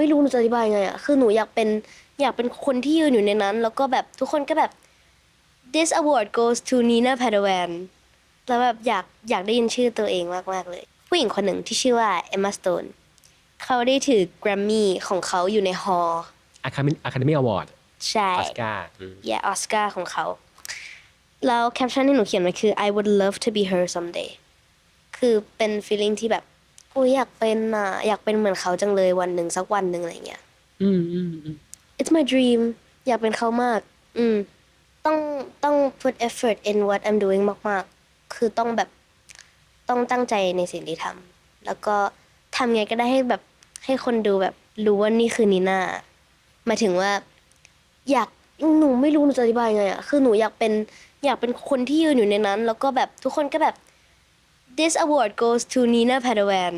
ไม่รู้หนูจะอธิบายยังไงอะคือหนูอยากเป็นอยากเป็นคนที่ยืนอยู่ในนั้น แล้วก็แบบทุกคนก็แบบ this award goes to Nina Padawan แล้วแบบอยากอยากได้ยินชื่อตัวเองมากๆเลย ผู้หญิงคนหนึ่งที่ชื่อว่า Emma Stone เขาได้ถือแกรมมี่ของเขาอยู่ในฮอลล์อะคาเดมี่อะคาเดมี่อวอร์ดใช่ออสการ์แย่ออสการ์ของเขา แล้วแคปชั่นที่หนูเขียนไว้คือ I would love to be her someday คือเป็น feeling ที่แบบ อุ้ยอยากเป็นอะอยากเป็นเหมือนเขาจังเลยวันหนึ่งสักวันหนึ่งอะไรเงี้ย อืมอืมอืม it's my dream อยากเป็นเขามาก อืม ต้องต้อง put effort in what I'm doing มากๆ คือต้องแบบต้องตั้งใจในสิ่งที่ทำแล้วก็ทำไงก็ได้ให้แบบให้คนดูแบบรู้ว่านี่คือนีน่าหมายถึงว่า อยากหนูไม่รู้หนูจะอธิบายยังไงอะคือหนูอยากเป็นอยากเป็นคนที่ยืนอยู่ในนั้น แล้วก็แบบทุกคนก็แบบ this award goes to Nina Padawan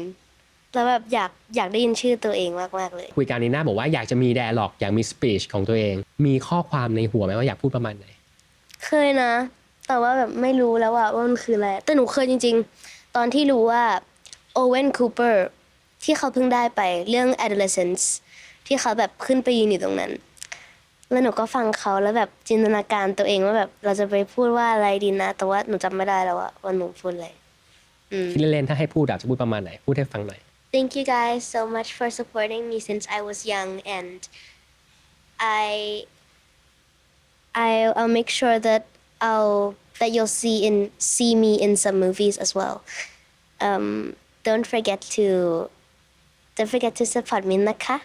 แล้วแบบอยากอยากได้ยินชื่อตัวเองมาก ๆ เลย คุยการนีน่าบอกว่าอยากจะมีแดร์ล็อกอยากมีสปีชของตัวเอง มีข้อความในหัวไหมว่าอยากพูดประมาณไหน เคยนะ แต่ว่าแบบไม่รู้แล้วอะว่ามันคืออะไร แต่หนูเคยจริง ๆ ตอนที่รู้ว่าโอเวนคูเปอร์ที่เขาเพิ่งได้ไปเรื่อง adolescence ที่เขาแบบขึ้นไปยืนอยู่ตรงนั้น แล้วหนูก็ฟังเขาแล้วแบบจินตนาการตัวเองว่าแบบเราจะไปพูดว่าอะไรดีนะ แต่ว่าหนูจำไม่ได้แล้วอะว่าหนูพูดอะไรอืม คิดเล่นๆถ้าให้พูดอยากจะพูดประมาณไหน พูดให้ฟังหน่อย Thank you guys so much for supporting me since I was young and I I I'll make sure that I'll that you'll see in see me in some movies as well. Um don't forget to don't forget to support me นะคะ